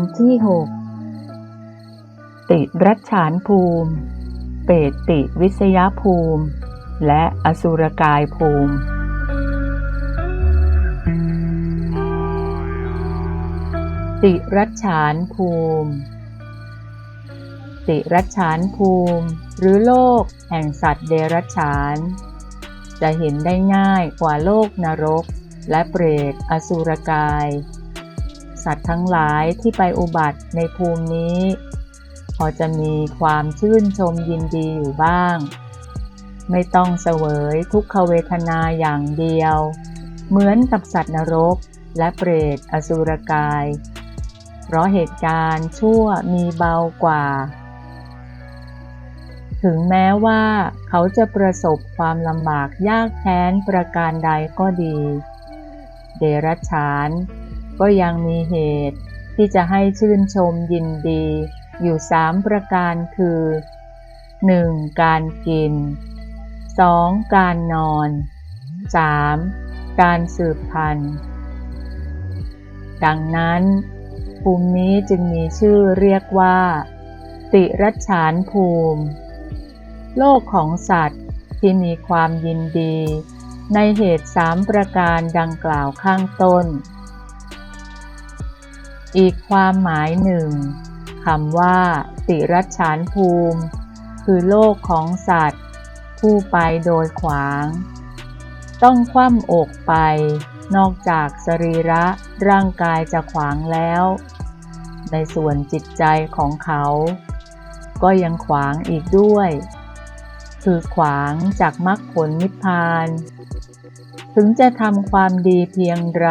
อนที่หกติรัชฉานภูมิ เปตติวิสยภูมิ และอสุรกายภูมิ ติรัชฉานภูมิ ติรัชฉานภูมิ หรือโลกแห่งสัตว์เดรัจฉาน จะเห็นได้ง่ายกว่าโลกนรกและเปรตอสุรกาย สัตว์ทั้งหลายที่ไปอุบัติในภูมินี้ พอจะมีความชื่นชมยินดีอยู่บ้าง ไม่ต้องเสวยทุกขเวทนาอย่างเดียว เหมือนกับสัตว์นรกและเปรตอสุรกาย เพราะเหตุการณ์ชั่วมีเบากว่า ถึงแม้ว่าเขาจะประสบความลำบากยากแค้นประการใดก็ดี เดรัจฉาน ก็ยังมีเหตุ ที่จะให้ชื่นชมยินดี อยู่สามประการคือ 1. การกิน 2. การนอน 3. การสืบพันธุ์ ดังนั้นภูมินี้จึงมีชื่อเรียกว่า ติรัชานภูมิ โลกของสัตว์ที่มีความยินดี ในเหตุสามประการดังกล่าวข้างต้น อีกความหมายหนึ่งคำว่า ติรัชฉานภูมิ คือโลกของสัตว์ ผู้ไปโดยขวาง ต้องคว่ำอกไป นอกจากสรีระร่างกายจะขวางแล้ว ในส่วนจิตใจของเขา ก็ยังขวางอีกด้วย คือขวางจากมรรคผลนิพพาน ถึงจะทำความดีเพียงไร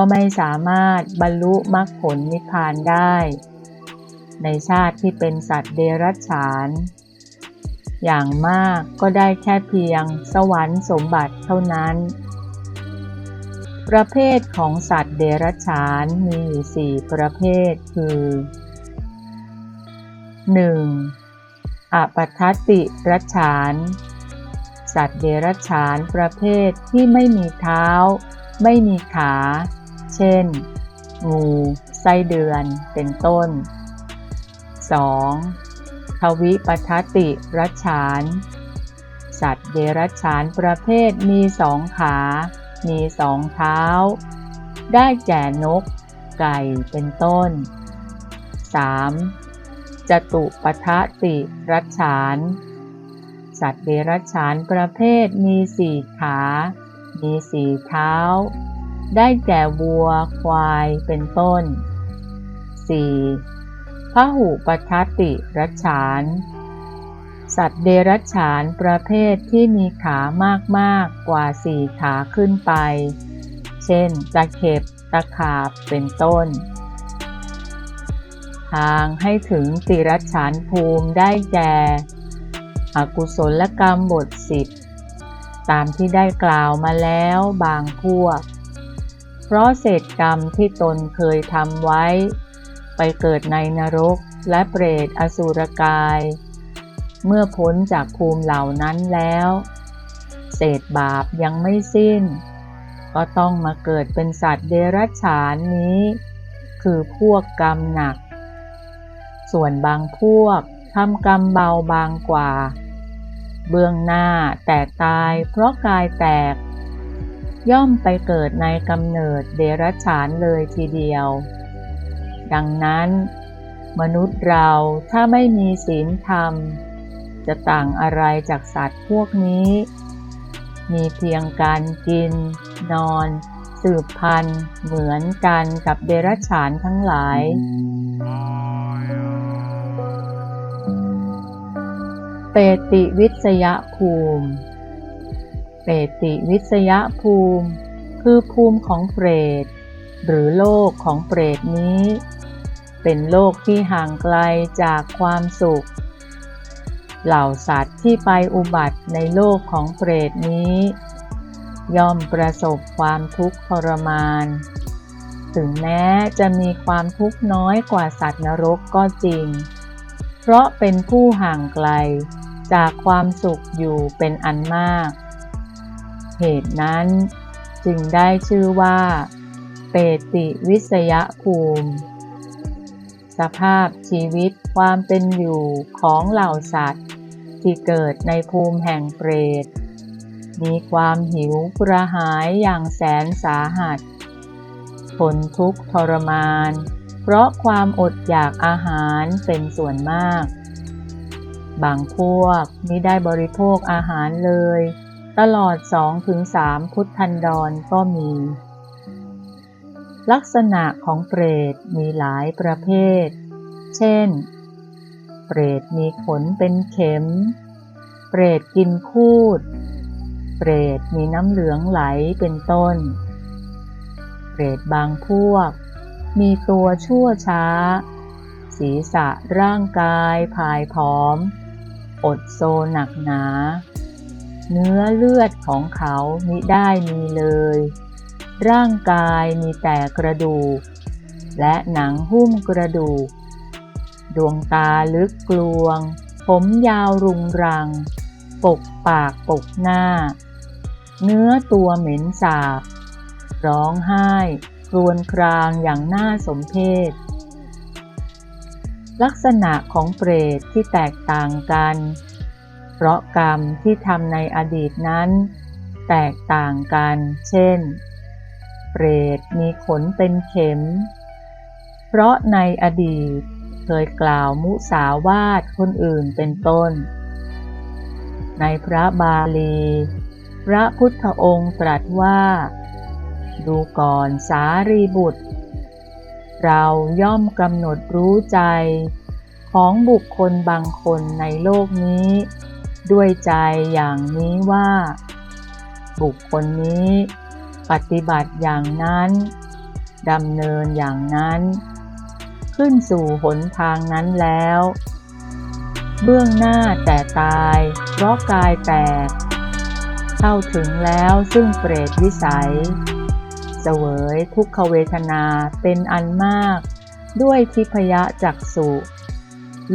ก็ไม่สามารถบรรลุมรรคผลนิพพานได้ ในชาติที่เป็นสัตว์เดรัจฉาน อย่างมากก็ได้แค่เพียงสวรรค์สมบัติเท่านั้น ประเภทของสัตว์เดรัจฉานมีอยู่สี่ประเภทคือ 1. อปัทติรัจฉาน สัตว์เดรัจฉานประเภทที่ไม่มีเท้า ไม่มีขา เช่น งูไส้เดือน เป็นต้น 2. ทวิปทัติรัจฉาน สัตว์เดรัจฉานประเภทมีสองขา มีสองเท้า ได้แก่นก ไก่เป็นต้น 3. จตุปทัติรัจฉาน สัตว์เดรัจฉานประเภทมีสี่ขา มีสี่เท้า ได้แก่วัว ควายเป็นต้น 4. พระหุปทัติรัจฉานสัตว์เดรัจฉานประเภทที่มีขามากๆกว่าสี่ขาขึ้นไป เช่น ตะเข็บ ตะขาบ เป็นต้น ทางให้ถึงติรัจฉานภูมิได้แก่อกุศลกรรมบทสิบตามที่ได้กล่าวมาแล้วบางพวก เพราะเศษกรรมที่ตนเคยทำไว้ ไปเกิดในนรกและเปรตอสุรกาย เมื่อพ้นจากภูมิเหล่านั้นแล้ว เศษบาปยังไม่สิ้น ก็ต้องมาเกิดเป็นสัตว์เดรัจฉานนี้ คือพวกกรรมหนัก ส่วนบางพวกทำกรรมเบาบางกว่า เบื้องหน้าแต่ตายเพราะกายแตก ย่อมไปเกิดในกำเนิดเดรัจฉานเลยทีเดียว ดังนั้น มนุษย์เราถ้าไม่มีศีลธรรม จะต่างอะไรจากสัตว์พวกนี้ มีเพียงการกิน นอน สืบพันธุ์ เหมือนกันกับเดรัจฉานทั้งหลายเปติวิสยภูมิ เปติวิสยภูมิ คือภูมิของเปรต หรือโลกของเปรตนี้ เป็นโลกที่ห่างไกลจากความสุข เหล่าสัตว์ที่ไปอุบัติในโลกของเปรตนี้ ย่อมประสบความทุกข์ทรมาน ถึงแม้จะมีความทุกข์น้อยกว่าสัตว์นรกก็จริง เพราะเป็นผู้ห่างไกลจากความสุขอยู่เป็นอันมาก เหตุนั้น จึงได้ชื่อว่า เปติวิสยภูมิ สภาพชีวิตความเป็นอยู่ของเหล่าสัตว์ ที่เกิดในภูมิแห่งเปรต มีความหิวกระหายอย่างแสนสาหัสทนทุกข์ทรมาน เพราะความอดอยากอาหารเป็นส่วนมากบางพวกมิได้บริโภคอาหารเลย ตลอดสองถึงสามพุทธันดรก็มี ลักษณะของเปรตมีหลายประเภท เช่น เปรตมีขนเป็นเข็ม เปรตกินคูด เปรตมีน้ำเหลืองไหลเป็นต้น เปรตบางพวก มีตัวชั่วช้า ศีรษะร่างกายผายผอม อดโซหนักหนา เนื้อเลือดของเขามิได้มีเลย ร่างกายมีแต่กระดูก และหนังหุ้มกระดูก ดวงตาลึกกลวง ผมยาวรุงรัง ปกปากปกหน้า เนื้อตัวเหม็นสาบ ร้องไห้ครวญครางอย่างน่าสมเพชลักษณะของเปรตที่แตกต่างกัน เพราะกรรมที่ทำในอดีตนั้น แตกต่างกัน เช่น เปรตมีขนเป็นเข็ม เพราะในอดีตเคยกล่าวมุสาวาทคนอื่นเป็นต้น ในพระบาลี พระพุทธองค์ตรัสว่า ดูก่อนสารีบุตร เราย่อมกำหนดรู้ใจของบุคคลบางคนในโลกนี้ ด้วยใจอย่างนี้ว่า บุคคลนี้ปฏิบัติอย่างนั้นดำเนินอย่างนั้น ขึ้นสู่หนทางนั้นแล้ว เบื้องหน้าแต่ตายเพราะกายแตก เข้าถึงแล้วซึ่งเปรตวิสัย เสวยทุกขเวทนาเป็นอันมากด้วยทิพยะจักสุ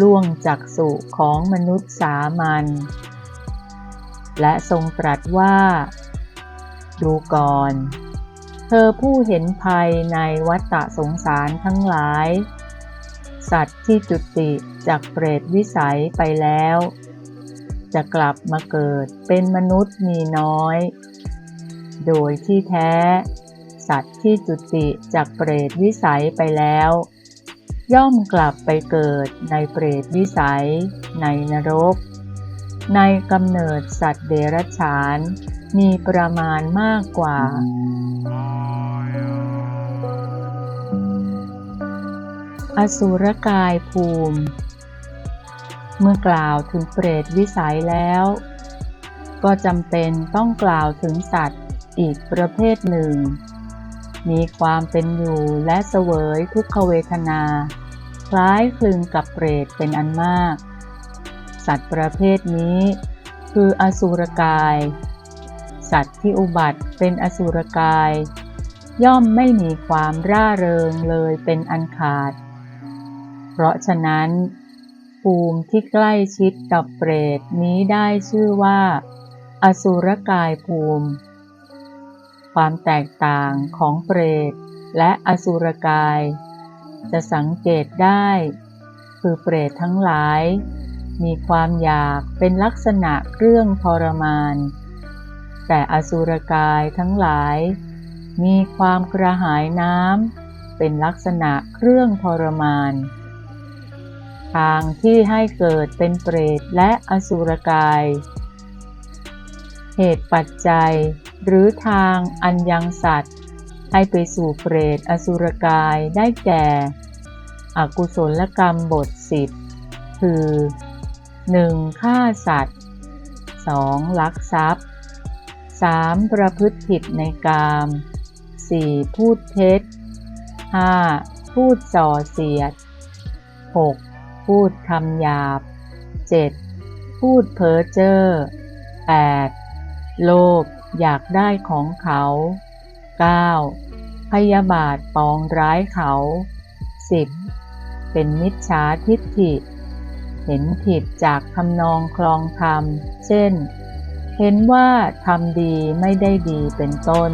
ล่วงจักสุของมนุษย์สามัญ และทรงตรัสว่า ดูก่อน เธอผู้เห็นภัยในวัฏฏะสงสารทั้งหลาย สัตว์ที่จุติจากเปรตวิสัยไปแล้ว จะกลับมาเกิดเป็นมนุษย์มีน้อย โดยที่แท้ สัตว์ที่จุติจากเปรตวิสัยไปแล้ว ย่อมกลับไปเกิดในเปรตวิสัยในนรก ในกำเนิดสัตว์เดรัจฉาน มีประมาณมากกว่า อสุรกายภูมิ เมื่อกล่าวถึงเปรตวิสัยแล้ว ก็จำเป็นต้องกล่าวถึงสัตว์อีกประเภทหนึ่ง มีความเป็นอยู่และเสวยทุกขเวทนา คล้ายคลึงกับเปรตเป็นอันมาก สัตว์ประเภทนี้ คืออสุรกาย สัตว์ที่อุบัติเป็นอสุรกาย ย่อมไม่มีความร่าเริงเลยเป็นอันขาด เพราะฉะนั้น ภูมิที่ใกล้ชิดกับเปรตนี้ได้ชื่อว่า อสุรกายภูมิ ความแตกต่างของเปรตและอสุรกาย จะสังเกตได้ คือเปรตทั้งหลาย มีความอยากเป็นลักษณะเครื่องทรมาน แต่อสุรกายทั้งหลาย มีความกระหายน้ำเป็นลักษณะเครื่องทรมาน ทางที่ให้เกิดเป็นเปรตและอสุรกาย เหตุปัจจัยหรือทางอันยังสัตว์ ให้ไปสู่เปรตอสุรกายได้แก่ อกุศลกรรมบทสิบคือ 1. ฆ่าสัตว์ 2. ลักทรัพย์ 3. ประพฤติผิดในกาม 4. พูดเท็จ 5. พูดส่อเสียด 6. พูดคำหยาบ 7. พูดเพ้อเจ้อ 8. โลภอยากได้ของเขา 9. พยาบาทปองร้ายเขา 10. เป็นมิจฉาทิฏฐิ เห็นผิดจากทำนองคลองธรรม เช่น เห็นว่าทำดีไม่ได้ดีเป็นต้น